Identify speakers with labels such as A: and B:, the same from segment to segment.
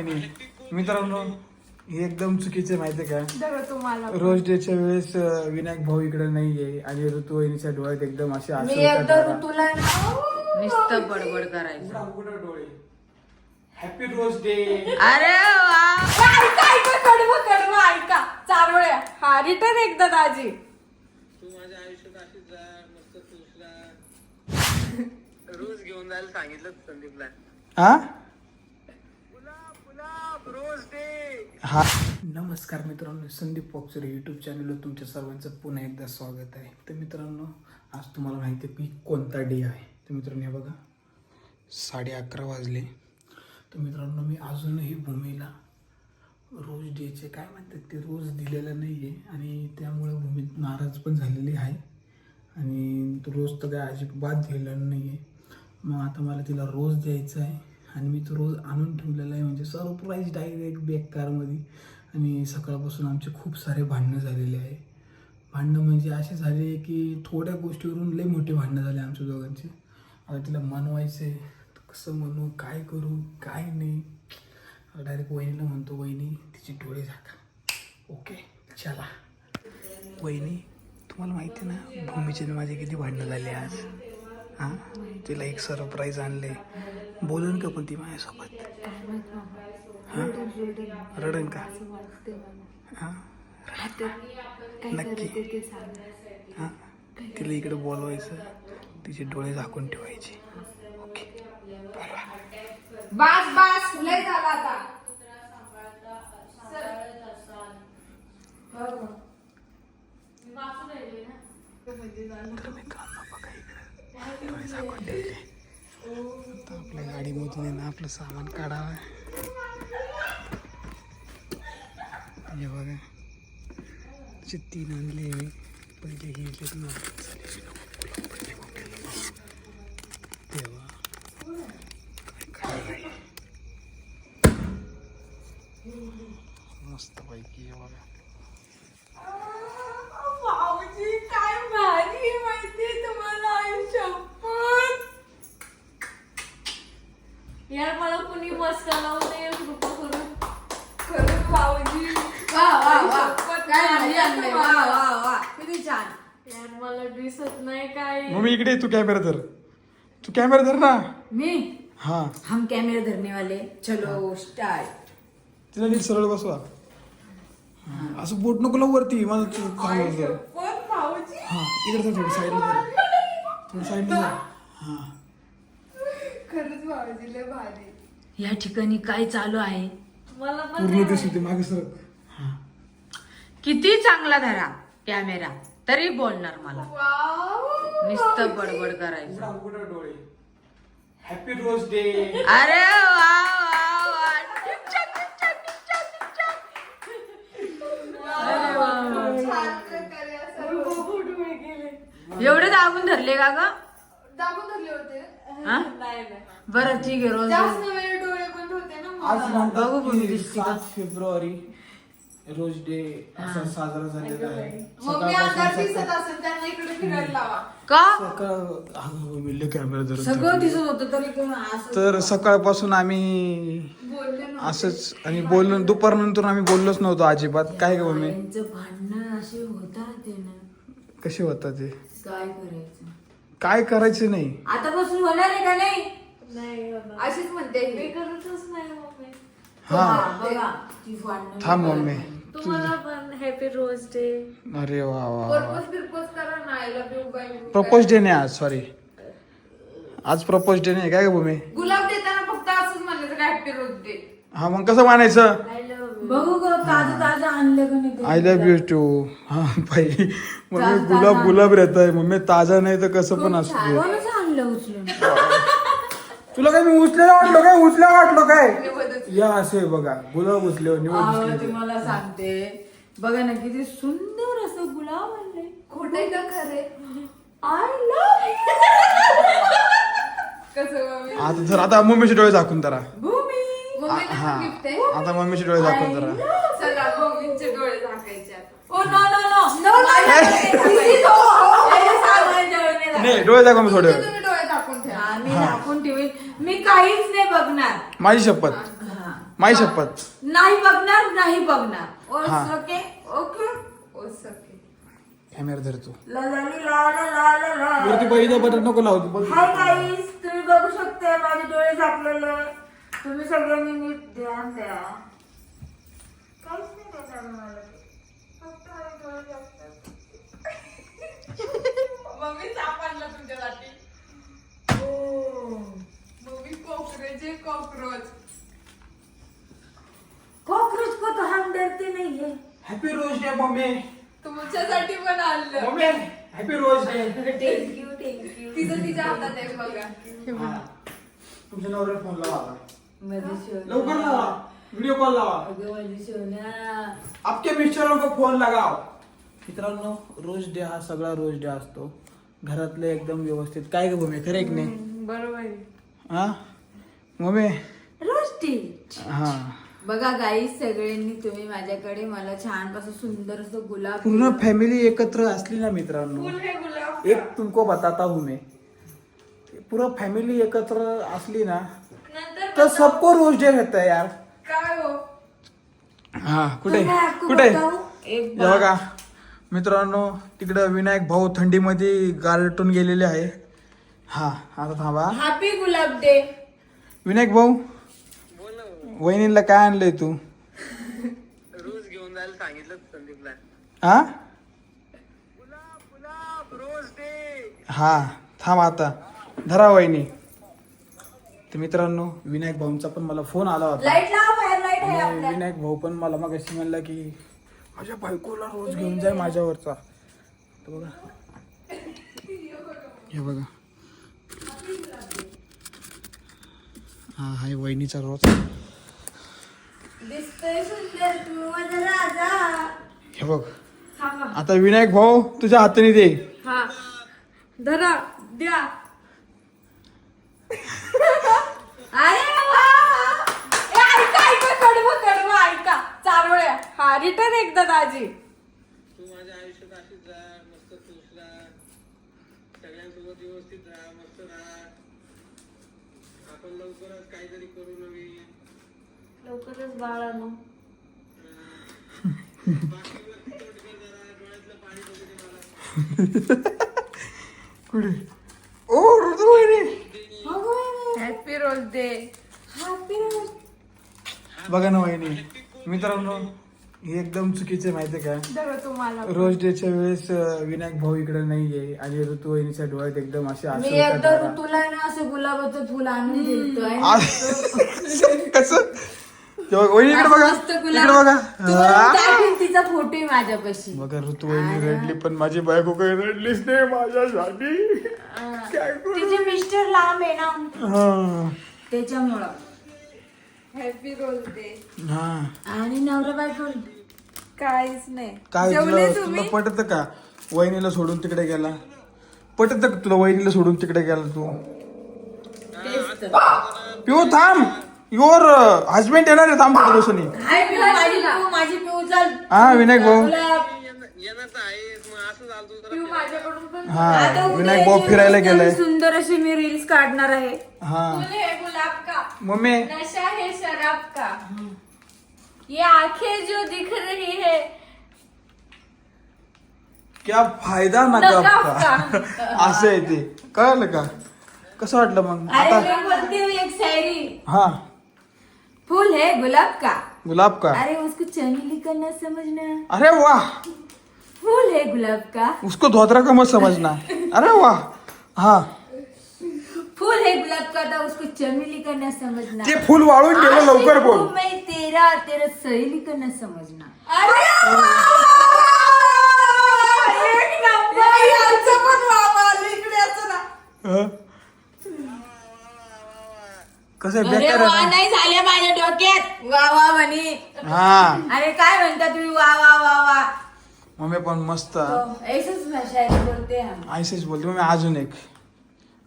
A: मित्रांनो हे एकदम चुकीचे माहिती का?
B: तुम्हाला.
A: रोज डेच्या वेळेस अं, विनायक भाऊ इकडे नाहीये आणि ऋतू वहिनीच्या डोळ्यात एकदम असे
B: मी एकदा. ऋतूला
C: नुसतं बडबड करायचं.
A: उघडं डोळे. हॅपी रोज डे
C: अरे वा.
B: ऐका ऐका कडवं कडवं ऐका. चार वेळा हा रिटर्न एकदा दाजी.
D: तू माझ्या आयुष्यात अशीच जा मस्त खुश राहा रोज घेऊन जायला सांगितलं संदीपला.
A: हा
D: गुलाब गुलाब रोज डे
A: हा. नमस्कार मित्रांनो संदीप पॉक्सर युट्यूब चॅनलवर तुमच्या सर्वांचं पुन्हा एकदा स्वागत आहे. तर मित्रांनो आज तुम्हाला माहिती आहे की कोणता डे आहे. तर मित्रांनो हे बघा. साडे अकरा वाजले. तर मित्रांनो मी अजूनही भूमीला रोज डेचे काय म्हणतात ते रोज दिलेलं नाही आहे आणि त्यामुळे भूमी नाराज पण झालेली आहे. आणि रोज तर काय अजिबात दिलेलं नाही आहे मग आता मला तिला रोज द्यायचा आहे. आणि मी तो रोज आणून ठेवलेला आहे. म्हणजे सरप्राईज डायरेक्ट बेकारमध्ये आणि सकाळपासून आमचे खूप सारे भांडणं झालेले आहे. भांडणं म्हणजे असे झाले की थोड्या गोष्टीवरून लई मोठे भांडणं झाले आमच्या दोघांचे. आता तिला मनवायचं आहे कसं म्हणू काय करू काय नाही. डायरेक्ट वहिनीला म्हणतो वहिनी तिचे डोळे झाका. ओके चला. वहिनी तुम्हाला माहिती आहे ना भूमीचे माझे किती भांडणं झाले आज? हां? तिला एक सरप्राईज आणले. बोलून का पण ती माझ्यासोबत? हां? रडन का? हां? नक्की. हां? तिला इकडे बोलवायचं. तिचे डोळे झाकून ठेवायचे. ओके.
B: बास बास. लय झाला आता.
A: तुम्ही काम न बघा इकडे झाकून ठेवले आता आपल्या गाडीमधून आहे ना आपलं सामान काढावं. हे बघा. त्याचे तीन आणले मी. पहिले गेले ना. तेव्हा मस्त पैकी बघा
B: भाऊजी काय भारी आहे माहितीये तुम्हाला आई शपथ यार मला कुणी मस्त लावून नये कृपा करून खरंच भाऊजी.
C: वा वा वा. काय
B: भारी
C: आणलंय. वा. वा वा. किती छान.
B: यार मला दिसत नाही काय
A: मम्मी इकडे ये, तू कॅमेरा धर. तू कॅमेरा धर ना.
C: मी?
A: हा.
C: हम कैमरे धरने वाले चलो स्टार्ट
A: तिला नीट सरळ बसवा. असं बोट नको लावू वरती. माझं तू काम होतं.
B: शपथ भाऊजी.
A: हा इकडे थोडं साईडला थोडं साईडला हा.
B: भाऊजी लय भारी
C: या ठिकाणी काय चालू आहे?
B: मला पण
A: पूर्ण दिसू ते मागे सर हा.
C: किती चांगला धरा कॅमेरा. तरी बोलणार मला.
B: वाव
C: नुसतं बडबड करायचं.
A: उघडा डोळे. हॅपी रोज डे
C: अरे वा वा वा टिपचक, टिपचक, टिपचक, टिपचक. अरे वा, वा.
B: छान प्रकारे असं. डोळे गेले
C: एवढे दाबून धरले का ग?
B: दाबून धरले होते.
C: हा? बरं ठीक आहे रोज
B: जास्त वेळ डोळे बंद होते ना
A: आज
B: मला.
C: बघू
A: म्हणतात
C: भूमी
A: की
C: दिसते. का?
A: सात फेब्रुवारी रोज डे असा साजरा झालेला आहे.
B: मग मी अंधार
A: सकाळपासून
B: दिसत
A: सकाळ-
B: असेल त्यांना इकडे फिरायला लावा.
C: का?
A: सकाळ कॅमेरा
C: सगळं. दिसत होतं तरी कोण असं
A: तर सकाळपासून आम्ही
B: बोलले ना
A: असंच आणि बोललो दुपारनंतर आम्ही बोललोच नव्हतो अजिबात. काय ग मम्मी?
C: यांचं भांडणं असे होतात ते ना.
A: कसे होतात ते?
C: काय करायचं?
A: काय करायचे नाही.
C: आतापासून होणार आहे का नाही.
B: अशीच म्हणते मी करतच नाही मम्मी.
A: हा.
C: बघा ती भांडणं
A: थांब मम्मी.
B: तुम्हाला पण हॅपी रोज डे
A: अरे वा वा वा.
B: पर्पज बिरपज करा ना. I love you bye
A: propose day नाही आज सॉरी आज प्रपोज डे नाही काय ग भूमी?
B: गुलाब देताना फक्त असंच म्हणलं तर हॅपी रोज डे
A: हा मग कसं मानायचं
B: आय
C: बघू ग ताजं ताजं आणलं का नाही ते?
A: आय लव्ह यू टू हा बाई. मम्मी गुलाब. गुलाब रहता है मम्मी ताजा नाही तर कसं पण असतो.
C: कोणाचं आणलं उचलून?
A: तुला काय मी उचलेला वाटलो काय? उचल्या वाटलो काय? या असे बघा. गुलाब उचले निवड
C: अहो,
A: उचले
C: तुम्हाला सांगते. बघा ना किती सुंदर असं गुलाब आणले
B: खोटे का खरे?
C: आय लव्ह
B: कसं मम्मी?
A: आता जर आता मम्मीचे डोळे झाकून जरा
C: भूमी.
A: हा
B: आहे
A: आता मम्मीचे डोळे झाकून जरा
B: चला मम्मींचे डोळे झाकायचे आता.
C: Oh no no no no
A: नाही डोळे दाखव मी थोडे
B: तुम्ही डोळे ठेवा
C: मी दाखवून ठेवेल मी काहीच नाही बघणार
A: माझी शपथ
C: हा.
A: माई शपथ
C: नाही बघणार नाही बघणार
A: हा.
C: ओके ओके
B: ओ सखे
A: कॅमेरा धरतो
C: ला ला ली ला ला ला ला ला.
A: वरती पहिलं बटन नको लावतो.
C: हाय गाईस तुम्ही बघू शकता माझे डोळे झाकलेले तुम्ही सगळ्यांनी नीट ध्यान द्या. काहीच नाही देणार मला फक्त डोळे झाकतात.
B: मम्मी सापडला तुमच्यासाठी मम्मी कॉकरोच आहे कॉकरोच.
C: कॉकरोच को तो हम डरते नहीं है
A: हॅपी रोज डे मम्मी.
B: तुमच्यासाठी पण आणलं.
A: Mummy happy rose day
C: thank you thank you
B: तिचं तिच्या हातात आहे बघा.
A: हा. तुमच्या नवऱ्याला फोन लावा. लवकर लावा. व्हिडिओ कॉल लावा. फोन लगाओ मित्रांनो रोज डे हा सगळा रोज डे असतो. घरातले एकदम व्यवस्थित. काय ग भूमी? खरे की नाही?
B: बरोबर आहे.
A: हा? मम्मी
C: रोस्टेड
A: हा.
C: बघा गाईस सगळ्यांनी तुम्ही माझ्याकडे मला छान असं सुंदर असं गुलाब
A: पूर्ण फॅमिली एकत्र असली ना मित्रांनो.
B: फुल हे गुलाब.
A: एक तुमको बताता हूँ मैं. पूरा फॅमिली एकत्र असली ना तर सबको रोज डे रहता है यार।
B: काय हो?
A: हा कुठे?
C: तो मैं आपको
A: कुठे?
C: बताऊं? एक
A: हे बघा मित्रांनो तिकडं विनायक भाऊ थंडीमध्ये गारटून गेलेले आहे. हा आता थांबा.
C: हॅपी गुलाब डे
A: विनायक भाऊ
D: बोल ना भाऊ.
A: वहिनीला काय आणलंय तू?
D: रोज घेऊन जायला सांगितलं संदीपला.
A: हा?
D: गुलाब गुलाब रोज डे
A: हा थांब आता. धरा वहिनी. तर मित्रांनो विनायक भाऊंचा पण मला फोन आला होता.
C: लाइट लावा बाहेर लाइट आहे
A: आणि
C: आपल्या
A: विनायक भाऊ पण मला मग अशी म्हणला की माझ्या बायकोला रोज घेऊन जाय माझ्यावरचा. तर बघा. हे बघा. हा हाय वहिनीचा रोज.
C: दिसतोय सुंदर तू माझा राजा.
A: हे बघ.
C: थांबा.
A: आता विनायक भाऊ तुझ्या हाताने दे.
B: हा. धरा द्या.
C: अरे वा!
B: ए, ऐका ऐका कडवं कडवं ऐका. चारोळ्या. हा रिटर्न एकदा दाजी.
D: तू माझ्या आयुष्यात अशीच राहा मस्त खुश राहा. सगळ्यांसोबत व्यवस्थित राहा मस्त राहा. आपण लवकरच काहीतरी करू नवीन.
C: लवकरच बाळानो
D: बाकीवरती तोंड कर जरा डोळ्यातलं पाणी बघू दे मला.
A: कुठे? ओ ऋतू वहिनी
B: हॅपी रोज डे
A: बघा ना वहिनी मित्रांनो हे एकदम चुकीचे माहितीये का?
B: धरा तुम्हाला.
A: रोज डेच्या वेळेस अं, विनायक भाऊ इकडे नाहीये आणि ऋतू वहिनीच्या डोळ्यात एकदम असे
C: मी एकदा. ऋतूला ना असं गुलाबाचं फुल आणून दिलतोय
A: कसं? ते बघ, वहिनी इकडे बघा.
C: मस्त
A: इकडे
C: गुलाब.
A: बघा.
C: तुम्हाला
A: हा.
C: दाखवीन तिचा फोटो आहे माझ्यापाशी?
A: बघा ऋतू वहिनी रडली पण माझी बायको काही रडलीच नाही माझ्यासाठी. काय करू?
C: तिचे मिस्टर लांब आहे ना.
A: हा.
C: त्याच्यामुळं.
B: हॅपी रोज डे
A: हा.
C: आणि नवरा बायको?
B: काहीच नाही.
A: काय
B: जेवले
A: तुला
B: तुम्ही?
A: तुला पटत का? वहिनीला सोडून तिकडे गेला. पटत का तुला वहिनीला सोडून तिकडे गेला तू?
C: तेच तर.
A: पिऊ थांब. युअर हजबंड येणार आहे थांब थोड्या दिवसांनी
C: हाय पिऊ, माझी पिऊ माझी पिऊ चल.
A: हा विनायक भाऊ.
B: पिऊ माझ्याकडून पण
A: हा
C: उद्या
A: विनायक भाऊ
C: याची
A: फिरायला
C: मस्त
A: गेलाय.
C: सुंदर अशी मी रील्स काढणार आहे.
A: हा.
B: फुल है गुलाब का?
A: मम्मी.
B: नशा है शराब का? ये आंखें जो दिख रही है।
A: क्या फायदा नका
B: नका
A: आपका. असं आहे ते. कळलं का? कसं वाटलं मग?
C: अरे
A: आता
C: मैं बोलती हूँ एक शायरी.
A: हा.
C: फूल है गुलाब का।
A: गुलाब का।
C: अरे उसको चमेली का न समझना।
A: अरे वाह।
C: फूल है गुलाब का।
A: उसको धोतरा का मत समझना। अरे वाह। हा।
C: फूल है गुलाब का था उसको चमेली का न समझना।
A: ते फुल वाळून गेलं लवकर
C: आशिक
A: बोल।
C: हूँ मैं तेरा तेरा सहेली का न समझना।
B: अरे एक नंबर यांचं पण वाव आलं इकडे असं ना
A: हं? कसं
C: अरे
A: बेकार
C: वा? नाही झाल्या माझ्या डोक्यात. वा वा म्हणे.
A: हा.
C: अरे काय म्हणता तुम्ही? वा वा वा वा.
A: मम्मी पण मस्त.
C: तो ऐसच मैं शायरी बोलते हम
A: आयसेच बोलते. मम्मी अजून एक.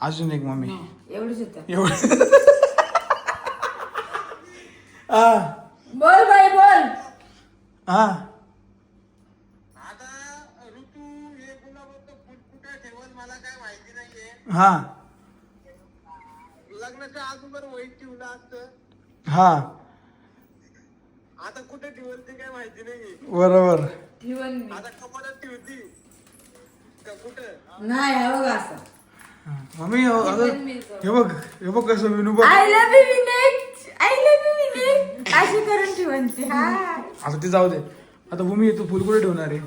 A: अजून एक मम्मी.
C: एवढंच होतं.
A: एवढं. हा.
C: बोल बाई बोल.
A: हा.
D: आता ऋतू हे गुलाबाचं फुल कुठे ठेवल मला काय माहिती नाहीये.
A: हा.
D: लग्नाच्या अगोदर वहीत ठेवलं असतं.
A: हा.
D: आता कुठे ठेवल ते काय माहिती नाही.
A: बरोबर.
D: आता कपाटात ठेवती. का कुठं?
C: नाही हे बघ असं.
A: मम्मी हे बघ हे बघ कसं विनू बघ.
C: I love you Vinek I love you Vinek अशी करून ठेवायची हा.
A: आता ते जाऊ दे. आता भूमी तू फुल कुठे ठेवणार आहे?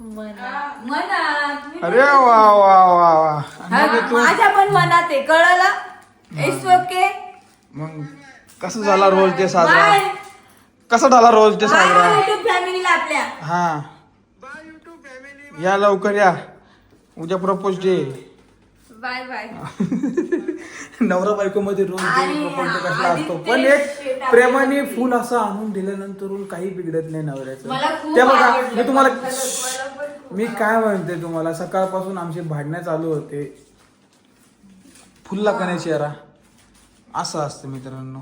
C: मनात.
A: अरे वा वा वा वा. आणि मग तू
C: माझ्या पण मनात आहे. कळलं? इट्स ओके
A: मग कसं झाला रोज डे साजरा? कसा झाला रोज डे साजरा?
C: फॅमिलीला आपल्या.
A: हा. या लवकर या. उद्या प्रपोज डे
B: बाय बाय
A: नवरा बायको मध्ये रोज
C: आणि
A: प्रपोज कसला
C: आधी
A: असतो. पण एक
C: आपल्याला
A: प्रेमाने फुल असं आणून दिल्यानंतर काही बिघडत नाही नवऱ्याचं.
C: खूप
A: ते बघा
C: आवडलं.
A: मी तुम्हाला
C: खरंच, मला पण खूप
A: मी काय म्हणते तुम्हाला? सकाळपासून आमचे भांडणं चालू होते. फुलला का चेहरा? असं असतं मित्रांनो.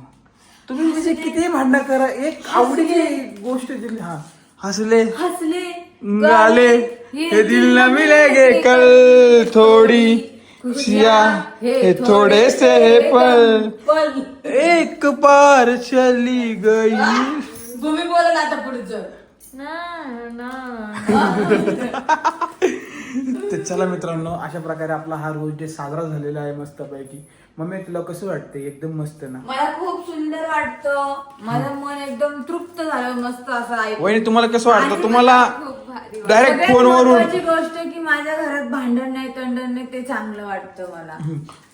A: तुम्ही म्हणजे किती भांडणं करा. एक आवडीची गोष्ट दिली हा. हसले.
C: हसले.
A: गाले. हे दिल न मिलेगे कल. थोडी. खुशिया. हे थोडे से पल.
C: पण
A: एक बार चली गई.
C: तुम्ही बोला ना आता पुढचं.
A: तर चला मित्रांनो अशा प्रकारे आपला हा रोज डे साजरा झालेला आहे मस्तपैकी. मम्मी तुला कसं वाटतं एकदम मस्त ना?
C: मला खूप सुंदर वाटतं. माझं मन एकदम तृप्त झालं मस्त असं ऐकून.
A: वहिनी तुम्हाला कसं
C: आणि
A: वाटतं तुम्हाला
B: खूप भारी
A: डायरेक्ट
C: सगळ्यात
A: फोनवरून
C: महत्त्वाची गोष्ट की माझ्या घरात भांडण नाही तंडण नाही ते चांगलं वाटतं मला.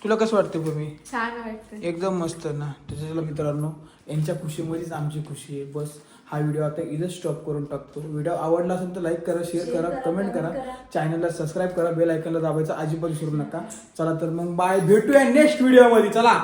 A: तुला कसं वाटतं भूमी
B: छान वाटतं.
A: एकदम मस्त ना? त्याच्याला मित्रांनो यांच्या खुशीमध्येच आमची खुशी आहे. बस हा व्हिडिओ आता इथं स्टॉप करून टाकतो. व्हिडिओ आवडला असेल तर लाईक करा शेअर करा कमेंट करा चॅनलला सबस्क्राईब करा. बेल आयकनला दाबायचं अजिबात विसरू नका. चला तर मग बाय भेटूया नेक्स्ट व्हिडिओमध्ये चला.